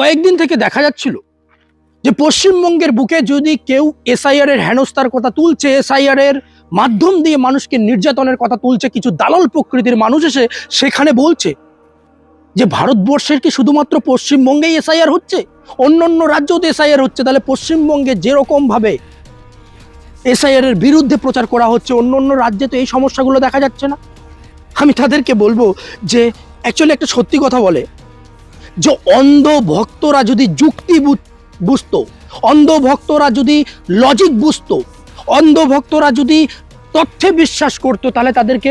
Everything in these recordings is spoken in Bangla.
কয়েকদিন থেকে দেখা যাচ্ছিল যে পশ্চিমবঙ্গের বুকে যদি কেউ এসআইআর এর হেনস্থার কথা তুলছে এসআইআর এর মাধ্যম দিয়ে মানুষকে নির্যাতনের কথা তুলছে, কিছু দালাল প্রকৃতির মানুষ এসে সেখানে বলছে যে ভারতবর্ষের কি শুধুমাত্র পশ্চিমবঙ্গেই এসআইআর হচ্ছে? অন্য অন্য রাজ্যেও রাজ্যতে এসআইআর হচ্ছে। তাহলে পশ্চিমবঙ্গে যেরকমভাবে এসআইআর এর বিরুদ্ধে প্রচার করা হচ্ছে অন্য অন্য রাজ্যে তো এই সমস্যাগুলো দেখা যাচ্ছে না। আমি তাদেরকে বলব যে অ্যাকচুয়ালি একটা সত্যি কথা বলে যে অন্ধ ভক্তরা যদি যুক্তি বুঝতো অন্ধ ভক্তরা যদি লজিক বুঝতো অন্ধ ভক্তরা যদি তথ্যে বিশ্বাস করতো, তাহলে তাদেরকে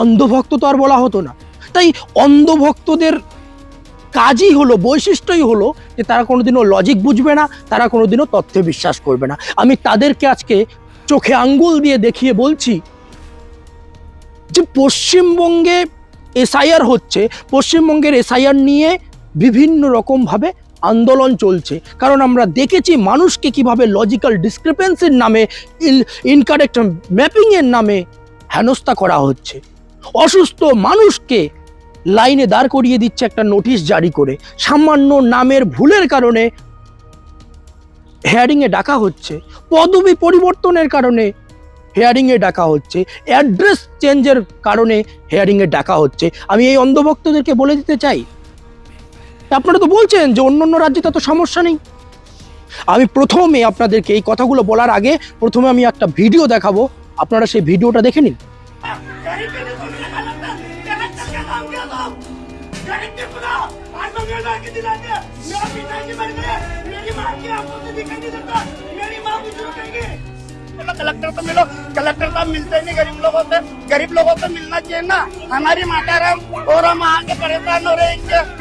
অন্ধভক্ত তো আর বলা হতো না। তাই অন্ধভক্তদের কাজই হলো, বৈশিষ্ট্যই হলো যে তারা কোনোদিনও লজিক বুঝবে না, তারা কোনোদিনও তথ্যে বিশ্বাস করবে না। আমি তাদেরকে আজকে চোখে আঙ্গুল দিয়ে দেখিয়ে বলছি যে পশ্চিমবঙ্গে এসআইআর হচ্ছে, পশ্চিমবঙ্গের এসআইআর নিয়ে বিভিন্ন রকমভাবে আন্দোলন চলছে। কারণ আমরা দেখেছি মানুষকে কীভাবে লজিক্যাল ডিসক্রিপেন্সির নামে ইনকারেক্ট ম্যাপিংয়ের নামে হেনস্থা করা হচ্ছে। অসুস্থ মানুষকে লাইনে দাঁড় করিয়ে দিচ্ছে একটা নোটিশ জারি করে। সামান্য নামের ভুলের কারণে হেয়ারিংয়ে ডাকা হচ্ছে। পদবি পরিবর্তনের কারণে হেয়ারিংয়ে ডাকা হচ্ছে। অ্যাড্রেস চেঞ্জের কারণে হেয়ারিংয়ে ডাকা হচ্ছে। আমি এই অন্ধভক্তদেরকে বলে দিতে চাই আপনারা তো বলছেন যে অন্য অন্য রাজ্যে তত সমস্যা নেই আমি প্রথমে আপনাদেরকে এই কথাগুলো বলার আগে প্রথমে আমি একটা ভিডিও দেখাবো আপনারা সেই ভিডিওটা দেখে নিন गरीब के देखो मेरा कलेक्टर कलेक्टर का नाम क्या था गरीब के खुदा आज तो मेरा के दिला दिया मेरा पिता जी मर गए मेरी माँ की आंखों से दिखाई नहीं देता मेरी माँ भी शुरू करेंगे बोला कलेक्टर तो मिलो कलेक्टर तो मिलते ही नहीं गरीब लोगों से गरीब लोगों से मिलना चाहिए ना हमारी माता राम और हम आगे परेशान हो रहे हैं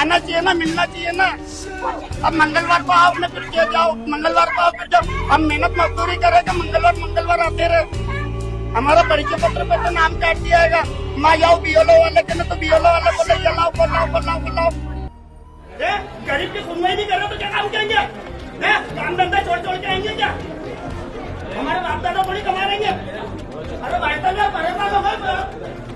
आना चाहिए ना मिलना चाहिए ना अब मंगलवार को आओ ना फिर क्या जाओ मंगलवार को आओ फिर जाओ हम मेहनत मजदूरी करेगा मंगलवार मंगलवार आते रहे हमारा परिचय पत्र पे तो नाम काट दिया जाएगा माँ जाओ बीओलो वाले के ना तो बीओलो वाले बोले ये लाओ बोलाओ बोलाओ बोलाओ ए, गरीब की सुनवाई नहीं कर रहे तो क्या काम करेंगे ए, काम धंधा छोड़ छोड़ के आएंगे क्या हमारे बाप दादा थोड़ी कमा रहेंगे अरे भाई साहब यार परेशान हो गए ए,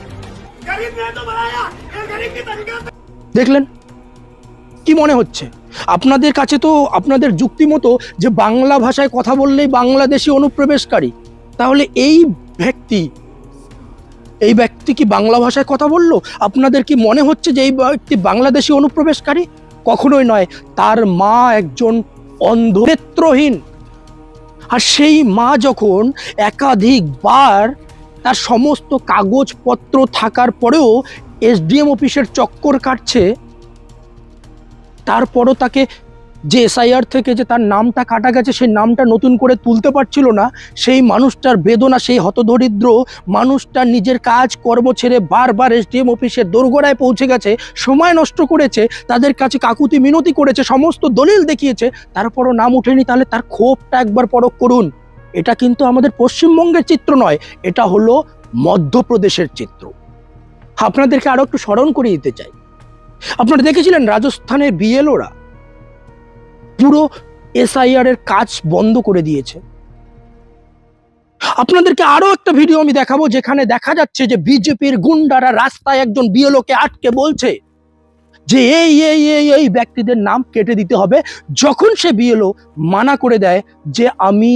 দেখলেন? কি মনে হচ্ছে? আপনাদের কাছে তো আপনাদের যুক্তি মতো যে বাংলা ভাষায় কথা বললেই বাংলাদেশি অনুপ্রবেশকারী, তাহলে এই ব্যক্তি এই ব্যক্তি কি বাংলা ভাষায় কথা বলল? আপনাদের কি মনে হচ্ছে যে এই ব্যক্তি বাংলাদেশি অনুপ্রবেশকারী? কখনোই নয়, তার মা একজন অন্ধ নেত্রহীন আর সেই মা যখন একাধিকবার তার সমস্ত কাগজপত্র থাকার পরেও এসডিএম অফিসের চক্কর কাটছে। তারপরও তাকে যে এসআইআর থেকে যে তার নামটা কাটা গেছে, সেই নামটা নতুন করে তুলতে পারছিল না। সেই মানুষটার বেদনা, সেই হতদরিদ্র মানুষটার নিজের কাজ কর্ম ছেড়ে বারবার এসডিএম অফিসের দোরগোড়ায় পৌঁছে গেছে, সময় নষ্ট করেছে, তাদের কাছে কাকুতি মিনতি করেছে, সমস্ত দলিল দেখিয়েছে, তারপরও নাম ওঠেনি, তাহলে তার ক্ষোভটা একবার পরখ করুন। এটা কিন্তু আমাদের পশ্চিমবঙ্গের চিত্র নয়, এটা হলো মধ্যপ্রদেশের চিত্র। আপনাদেরকে আরও একটু স্মরণ করিয়ে দিতে চাই। আপনারা দেখেছিলেন রাজস্থানের বিএলওরা পুরো এসআইআর এর কাজ বন্ধ করে দিয়েছে। আপনাদেরকে আরও একটা ভিডিও আমি দেখাবো যেখানে দেখা যাচ্ছে যে বিজেপির গুন্ডারা রাস্তায় একজন বিএলওকে আটকে বলছে যে এই এই এই এই ব্যক্তিদের নাম কেটে দিতে হবে, যখন সে বিএলও মানা করে দেয় যে আমি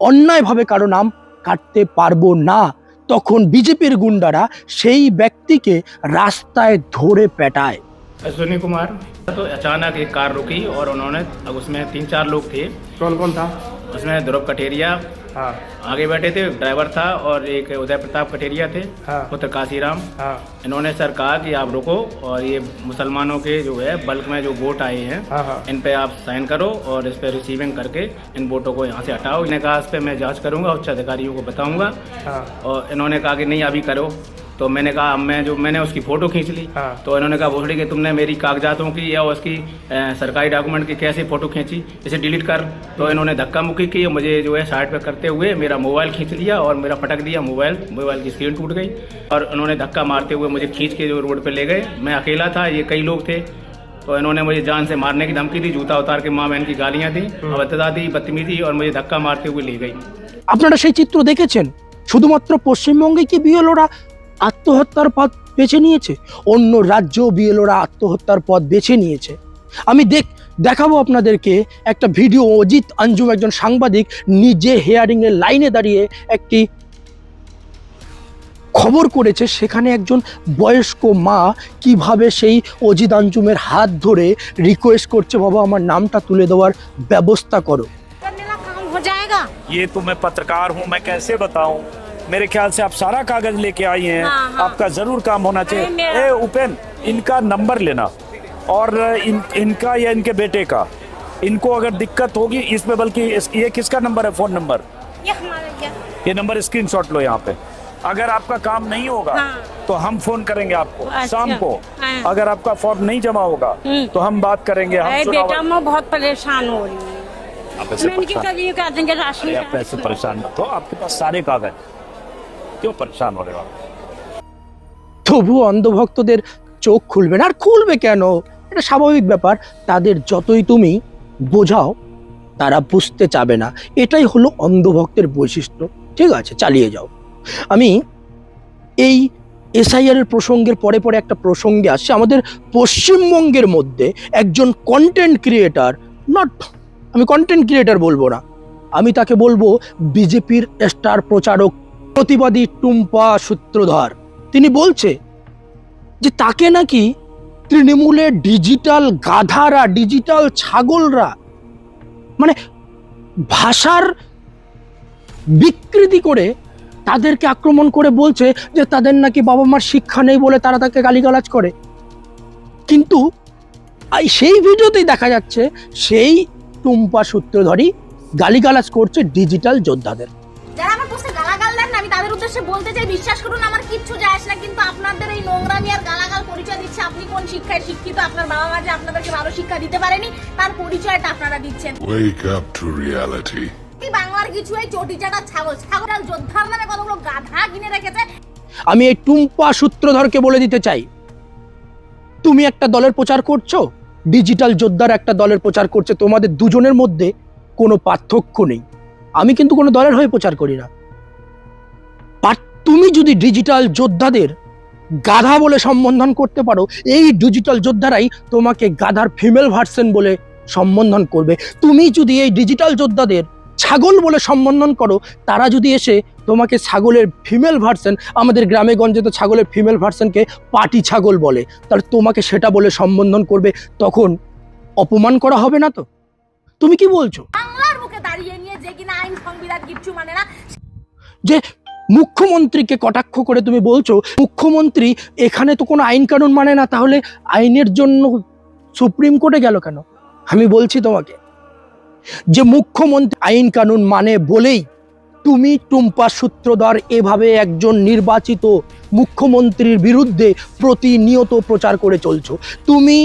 অন্যায়ভাবে কারো নাম কাটতে পারবো না তখন বিজেপির গুন্ডারা সেই ব্যক্তিকে রাস্তায় ধরে পেটায় अश्विनी कुमार तो अचानक एक कार रुकी और उन्होंने अब उसमें तीन चार लोग थे कौन कौन था उसमें ध्रुव कटेरिया हाँ। आगे बैठे थे ड्राइवर था और एक उदय प्रताप कटेरिया थे हाँ। पुत्र काशीराम। हाँ। इन्होंने सर कहा कि आप रुको और ये मुसलमानों के जो है बल्क में जो वोट आए हैं हाँ हाँ। इन पे आप साइन करो और इस पे रिसीविंग करके इन वोटों को यहाँ से हटाओ। इन्होंने कहा इस पे मैं जाँच करूँगा उच्च अधिकारियों को बताऊँगा। हाँ। और इन्होंने कहा कि नहीं अभी करो। तो मैंने कहा मैं जो मैंने उसकी फ़ोटो खींच ली हाँ। तो इन्होंने कहा भोसड़ी कि तुमने मेरी कागजातों की या उसकी अ, सरकारी डॉक्यूमेंट की कैसे फ़ोटो खींची इसे डिलीट कर तो इन्होंने धक्का मुक्की की और मुझे जो है साइड पे करते हुए मेरा मोबाइल खींच लिया और मेरा पटक दिया मोबाइल मोबाइल की स्क्रीन टूट गई और उन्होंने धक्का मारते हुए मुझे खींच के जो रोड पे ले गए मैं अकेला था ये कई लोग थे तो इन्होंने मुझे जान से मारने की धमकी दी जूता उतार के माँ बहन की गालियाँ दी अभद्रता दी बदतमीजी और मुझे धक्का मारते हुए ले गई আপনারা সেই চিত্র দেখেছেন শুধুমাত্র পশ্চিমবঙ্গে কি বিএলওরা আত্মহত্যার পথ বেছে নিয়েছে অন্য রাজ্যেও বিএলওরা আত্মহত্যার পথ বেছে নিয়েছে আমি দেখ দেখাবো আপনাদেরকে একটা ভিডিও অজিত আঞ্জুম একজন সাংবাদিক নিজে হেয়ারিং এর লাইনে দাঁড়িয়ে একটি খবর করেছে সেখানে একজন বয়স্ক মা কিভাবে সেই অজিত আঞ্জুমের হাত ধরে রিকোয়েস্ট করছে বাবা আমার নামটা তুলে দেওয়ার ব্যবস্থা করো करने का काम हो जाएगा ये तो मैं पत्रकार हूँ मैं कैसे बताऊँ मेरे ख्याल से आप सारा कागज़ लेके आई हैं। हाँ, हाँ। आपका ज़रूर काम होना चाहिए। ए उपेन इनका नंबर लेना। और इन इनका या इनके बेटे का। इनको अगर दिक्कत होगी इसमें बल्कि इस, ये किसका नंबर है? Phone number? ये हमारा क्या? ये नंबर स्क्रीनशॉट लो यहाँ पे। अगर आपका काम नहीं होगा हाँ। तो हम फ़ोन करेंगे आपको। अच्छा, शाम को। हाँ। अगर आपका फॉर्म नहीं जमा होगा हम्म। तो हम बात करेंगे हम बेटा मैं बहुत परेशान हो रही हूँ। ऐसे परेशान मत हो। आपके पास सारे कागज़। কেউ পরেশান হলে তবু অন্ধভক্তদের চোখ খুলবে না, আর খুলবে কেন? এটা স্বাভাবিক ব্যাপার, তাদের যতই তুমি বোঝাও, তারা বুঝতে চাবে না। এটাই হলো অন্ধভক্তের বৈশিষ্ট্য। ঠিক আছে, চালিয়ে যাও। আমি এই এসআইআরের প্রসঙ্গের পরে পরে একটা প্রসঙ্গে আসছে। আমাদের পশ্চিমবঙ্গের মধ্যে একজন কন্টেন্ট ক্রিয়েটার নট আমি কন্টেন্ট ক্রিয়েটার বলব না। আমি তাকে বলব, বিজেপির স্টার প্রচারক প্রতিবাদী টুম্পা সূত্রধর। তিনি বলছে যে তাকে নাকি তৃণমূলের ডিজিটাল গাধারা, ডিজিটাল ছাগলরা মানে ভাষার বিকৃতি করে তাদেরকে আক্রমণ করে বলছে যে তাদের নাকি বাবা মার শিক্ষা নেই বলে তারা তাকে গালিগালাজ করে। কিন্তু সেই ভিডিওতেই দেখা যাচ্ছে সেই টুম্পা সূত্রধরই গালিগালাজ করছে ডিজিটাল যোদ্ধাদের। তাদের বলতে চাই বিশ্বাস করুন আমার কিচ্ছু যায় আসে না। কিন্তু আপনাদের এই নোংরামি আর গালাগাল পরিচয় দিচ্ছে। আপনি কোন শিক্ষায় শিক্ষিত? আপনার বাবা মা যে আপনাদেরকে ভালো শিক্ষা দিতে পারেনি তার পরিচয়টা আপনারা দিচ্ছেন। Up to reality. এই বাংলার কিছু এই চটিচাটা ছাগল? ছাগল যোদ্ধার নামে কতগুলো গাধা কিনে রেখেছে? আমি এই টুম্পা সূত্রধরকে বলে দিতে চাই। তুমি একটা দলের প্রচার করছ ডিজিটাল যোদ্ধার একটা দলের প্রচার করছে তোমাদের দুজনের মধ্যে কোনো পার্থক্য নেই। আমি কিন্তু কোনো দলের হয়ে প্রচার করি না। তুমি যদি ডিজিটাল যোদ্ধাদের গাধা বলে সম্বোধন করতে পারো এই ডিজিটাল যোদ্ধারাই তোমাকে গাধার ফিমেল ভার্সন বলে সম্বোধন করবে। তুমি যদি এই ডিজিটাল যোদ্ধাদের ছাগল বলে সম্বোধন করো তারা যদি এসে তোমাকে ছাগলের ফিমেল ভার্সন আমাদের গ্রামে গঞ্জে তো ছাগলের ফিমেল ভার্সনকে পাটি ছাগল বলে তাহলে তোমাকে সেটা বলে সম্বোধন করবে তখন অপমান করা হবে না তো? তুমি কি বলছো? বাংলার মুখে দাঁড়িয়ে নিয়ে যে কিনা আইন সংবিধান কিচ্ছু মানে না যে মুখ্যমন্ত্রীকে কটাক্ষ করে তুমি বলছো, মুখ্যমন্ত্রী, এখানে তো কোনো আইন কানুন মানে না, তাহলে আইনের জন্য সুপ্রিম কোর্টে গেল কেন? আমি বলছি তোমাকে, যে মুখ্যমন্ত্রী আইন কানুন মানে বলেই তুমি টুম্পা সূত্রধর এভাবে একজন নির্বাচিত মুখ্যমন্ত্রীর বিরুদ্ধে প্রতিনিয়ত প্রচার করে চলছো। তুমি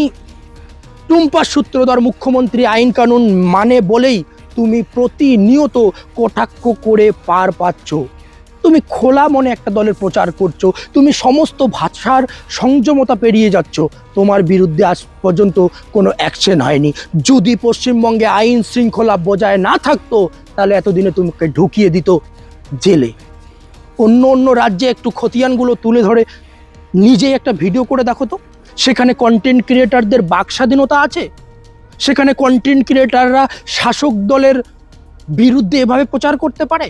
টুম্পা সূত্রধর মুখ্যমন্ত্রী আইন কানুন মানে বলেই তুমি প্রতিনিয়ত কটাক্ষ করে পার পাচ্ছ। তুমি খোলা মনে একটা দলের প্রচার করছ, তুমি সমস্ত ভাষার সংযমতা পেরিয়ে যাচ্ছ, তোমার বিরুদ্ধে আজ পর্যন্ত কোনো অ্যাকশন হয়নি। যদি পশ্চিমবঙ্গে আইন শৃঙ্খলা বজায় না থাকতো, তাহলে এতদিনে তোমাকে ঢুকিয়ে দিত জেলে। অন্য অন্য রাজ্যে একটু খতিয়ানগুলো তুলে ধরে, নিজেই একটা ভিডিও করে দেখো তো। সেখানে কন্টেন্ট ক্রিয়েটারদের বাক স্বাধীনতা আছে? সেখানে কন্টেন্ট ক্রিয়েটাররা শাসক দলের বিরুদ্ধে এভাবে প্রচার করতে পারে?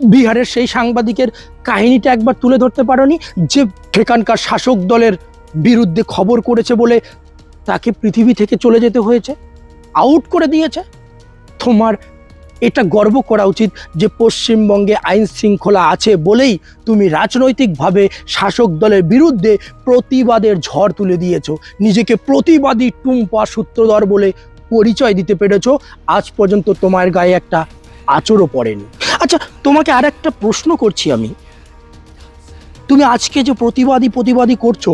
বিহারের সেই সাংবাদিকের কাহিনীটা একবার তুলে ধরতে পারোনি, যে সেখানকার শাসক দলের বিরুদ্ধে খবর করেছে বলে তাকে পৃথিবী থেকে চলে যেতে হয়েছে আউট করে দিয়েছে। তোমার এটা গর্ব করা উচিত যে পশ্চিমবঙ্গে আইন শৃঙ্খলা আছে বলেই তুমি রাজনৈতিকভাবে শাসক দলের বিরুদ্ধে প্রতিবাদের ঝড় তুলে দিয়েছ। নিজেকে প্রতিবাদী টুম্পা সূত্রধর বলে পরিচয় দিতে পেরেছ। আজ পর্যন্ত তোমার গায়ে একটা আচরও পড়েনি। আচ্ছা তোমাকে আর একটা প্রশ্ন করছি আমি। তুমি আজকে যে প্রতিবাদী প্রতিবাদী করছ,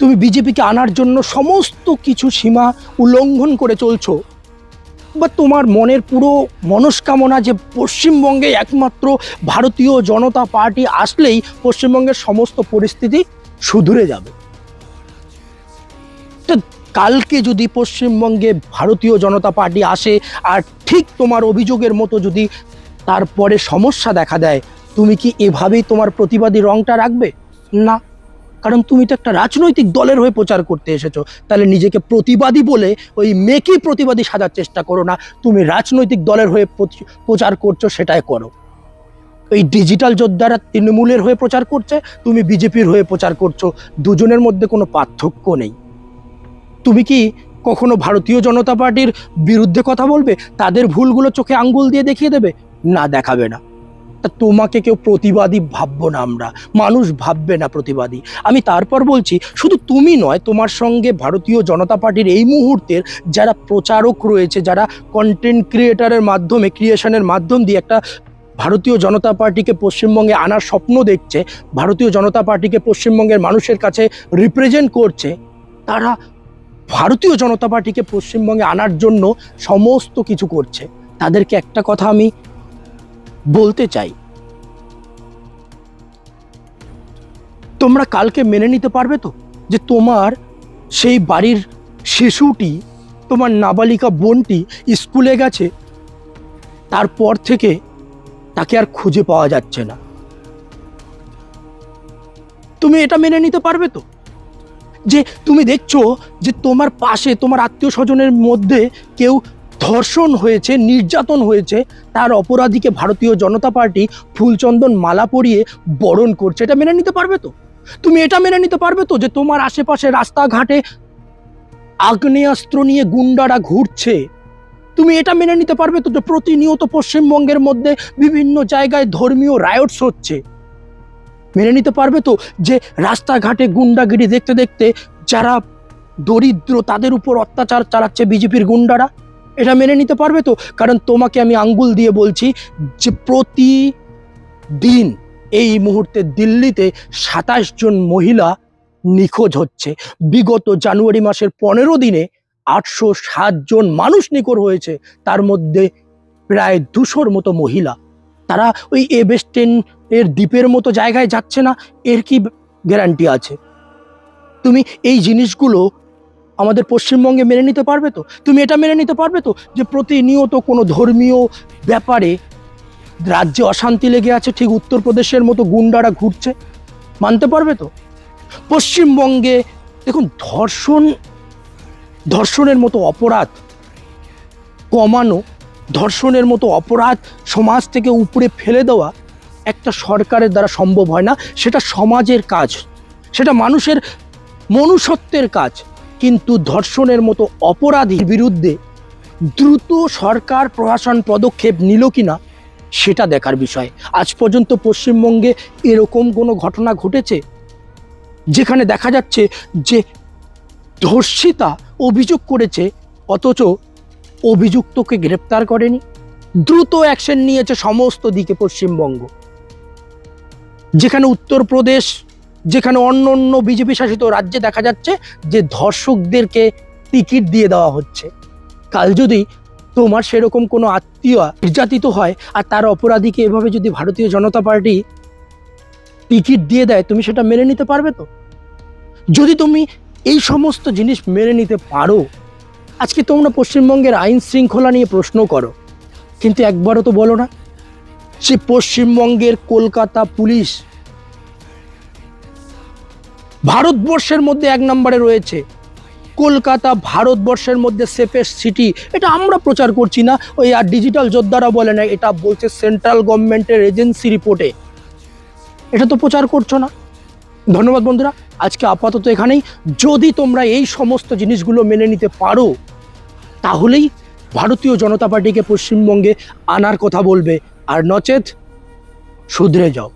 তুমি বিজেপিকে আনার জন্য সমস্ত কিছু সীমা উল্লঙ্ঘন করে চলছো, বা তোমার মনের পুরো মনস্কামনা যে পশ্চিমবঙ্গে একমাত্র ভারতীয় জনতা পার্টি আসলেই পশ্চিমবঙ্গের সমস্ত পরিস্থিতি শুধরে যাবে। তো কালকে যদি পশ্চিমবঙ্গে ভারতীয় জনতা পার্টি আসে, আর ঠিক তোমার অভিযোগের মতো যদি তারপরে সমস্যা দেখা দেয়। তুমি কি এভাবেই তোমার প্রতিবাদী রংটা রাখবে? না। কারণ তুমি তো একটা রাজনৈতিক দলের হয়ে প্রচার করতে এসেছ। তাহলে নিজেকে প্রতিবাদী বলে ওই মেকি প্রতিবাদী সাজার চেষ্টা করো না। তুমি রাজনৈতিক দলের হয়ে প্রচার করছ, সেটাই করো। এই ডিজিটাল যোদ্ধারা তৃণমূলের হয়ে প্রচার করছে, তুমি বিজেপির হয়ে প্রচার করছ। দুজনের মধ্যে কোনো পার্থক্য নেই। তুমি কি কখনো ভারতীয় জনতা পার্টির বিরুদ্ধে কথা বলবে? তাদের ভুলগুলো চোখে আঙ্গুল দিয়ে দেখিয়ে দেবে? না দেখাবে না। তা তোমাকে কেউ প্রতিবাদী ভাববো না আমরা। মানুষ ভাববে না প্রতিবাদী। আমি তারপর বলছি, শুধু তুমি নয়, তোমার সঙ্গে ভারতীয় জনতা পার্টির এই মুহূর্তের যারা প্রচারক রয়েছে, যারা কন্টেন্ট ক্রিয়েটারের মাধ্যমে ক্রিয়েশনের মাধ্যম দিয়ে একটা ভারতীয় জনতা পার্টিকে পশ্চিমবঙ্গে আনার স্বপ্ন দেখছে, ভারতীয় জনতা পার্টিকে পশ্চিমবঙ্গের মানুষের কাছে রিপ্রেজেন্ট করছে, তারা ভারতীয় জনতা পার্টিকে পশ্চিমবঙ্গে আনার জন্য সমস্ত কিছু করছে। তাদেরকে একটা কথা আমি বলতে চাই। তোমরা কালকে মেনে নিতে পারবে তো যে তোমার সেই বাড়ির শিশুটি, তোমার নাবালিকা বোনটি স্কুলে গেছে, তারপর থেকে তাকে আর খুঁজে পাওয়া যাচ্ছে না। তুমি এটা মেনে নিতে পারবে তো? যে তুমি দেখছ যে তোমার পাশে তোমার আত্মীয় স্বজনের মধ্যে কেউ ধর্ষণ হয়েছে, নির্যাতন হয়েছে, তার অপরাধীকে ভারতীয় জনতা পার্টি ফুলচন্দন মালা পরিয়ে বরণ করছে। এটা মেনে নিতে পারবে তো? তুমি এটা মেনে নিতে পারবে তো যে তোমার আশেপাশে রাস্তাঘাটে আগ্নেয়াস্ত্র নিয়ে গুন্ডারা ঘুরছে? তুমি এটা মেনে নিতে পারবে তো যে প্রতিনিয়ত পশ্চিমবঙ্গের মধ্যে বিভিন্ন জায়গায় ধর্মীয় রায়টস হচ্ছে? মেনে নিতে পারবে তো যে রাস্তাঘাটে গুন্ডাগিরি দেখতে দেখতে যারা দরিদ্র তাদের উপর অত্যাচার চালাচ্ছে বিজেপির গুন্ডারা? এটা মেনে নিতে পারবে তো? কারণ তোমাকে আমি আঙ্গুল দিয়ে বলছি যে প্রতিদিন এই মুহূর্তে দিল্লিতে সাতাশ জন মহিলা নিখোঁজ হচ্ছে। বিগত জানুয়ারি মাসের পনেরো দিনে আটশো সাত জন মানুষ নিখোঁজ হয়েছে। তার মধ্যে প্রায় দুশোর মতো মহিলা। তারা ওই এবেস্টেন এর দ্বীপের মতো জায়গায় যাচ্ছে না, এর কি গ্যারান্টি আছে? তুমি এই জিনিসগুলো আমাদের পশ্চিমবঙ্গে মেনে নিতে পারবে তো? তুমি এটা মেনে নিতে পারবে তো? যে প্রতিনিয়ত কোনো ধর্মীয় ব্যাপারে রাজ্যে অশান্তি লেগে আছে, ঠিক উত্তরপ্রদেশের মতো গুন্ডারা ঘুরছে, মানতে পারবে তো? পশ্চিমবঙ্গে দেখুন, ধর্ষণ, ধর্ষণের মতো অপরাধ কমানো, ধর্ষণের মতো অপরাধ সমাজ থেকে উপরে ফেলে দেওয়া একটা সরকারের দ্বারা সম্ভব হয় না। সেটা সমাজের কাজ, সেটা মানুষের মনুষ্যত্বের কাজ। কিন্তু ধর্ষণের মতো অপরাধীর বিরুদ্ধে দ্রুত সরকার প্রশাসন পদক্ষেপ নিল কিনা, সেটা দেখার বিষয়। আজ পর্যন্ত পশ্চিমবঙ্গে এরকম কোনো ঘটনা ঘটেছে? যেখানে দেখা যাচ্ছে যে ধর্ষিতা অভিযোগ করেছে, অথচ অভিযুক্তকে গ্রেপ্তার করেনি। দ্রুত অ্যাকশন নিয়েছে সমস্ত দিকে পশ্চিমবঙ্গ। যেখানে উত্তরপ্রদেশ যেখানে অন্য অন্য বিজেপি শাসিত রাজ্যে দেখা যাচ্ছে যে ধর্ষকদেরকে টিকিট দিয়ে দেওয়া হচ্ছে। কাল যদি তোমার সেরকম কোনো আত্মীয় নির্যাতিত হয় আর তার অপরাধীকে এভাবে যদি ভারতীয় জনতা পার্টি টিকিট দিয়ে দেয়, তুমি সেটা মেনে নিতে পারবে তো? যদি তুমি এই সমস্ত জিনিস মেনে নিতে পারো, আজকে তোমরা পশ্চিমবঙ্গের আইন শৃঙ্খলা নিয়ে প্রশ্ন করো, কিন্তু একবারও তো বলো না, সে পশ্চিমবঙ্গের কলকাতা পুলিশ ভারতবর্ষের মধ্যে এক নম্বরে রয়েছে। কলকাতা ভারতবর্ষের মধ্যে সেফেস্ট সিটি এটা আমরা প্রচার করছি না। ওই আর ডিজিটাল যোদ্ধারা বলে না এটা বলছে সেন্ট্রাল গভর্নমেন্টের এজেন্সি রিপোর্টে এটা তো প্রচার করছ না। ধন্যবাদ বন্ধুরা, আজকে আপাতত এখানেই। যদি তোমরা এই সমস্ত জিনিসগুলো মেনে নিতে পারো, তাহলেই ভারতীয় জনতা পার্টিকে পশ্চিমবঙ্গে আনার কথা বলবে। আর নচেত শুধরে যাও।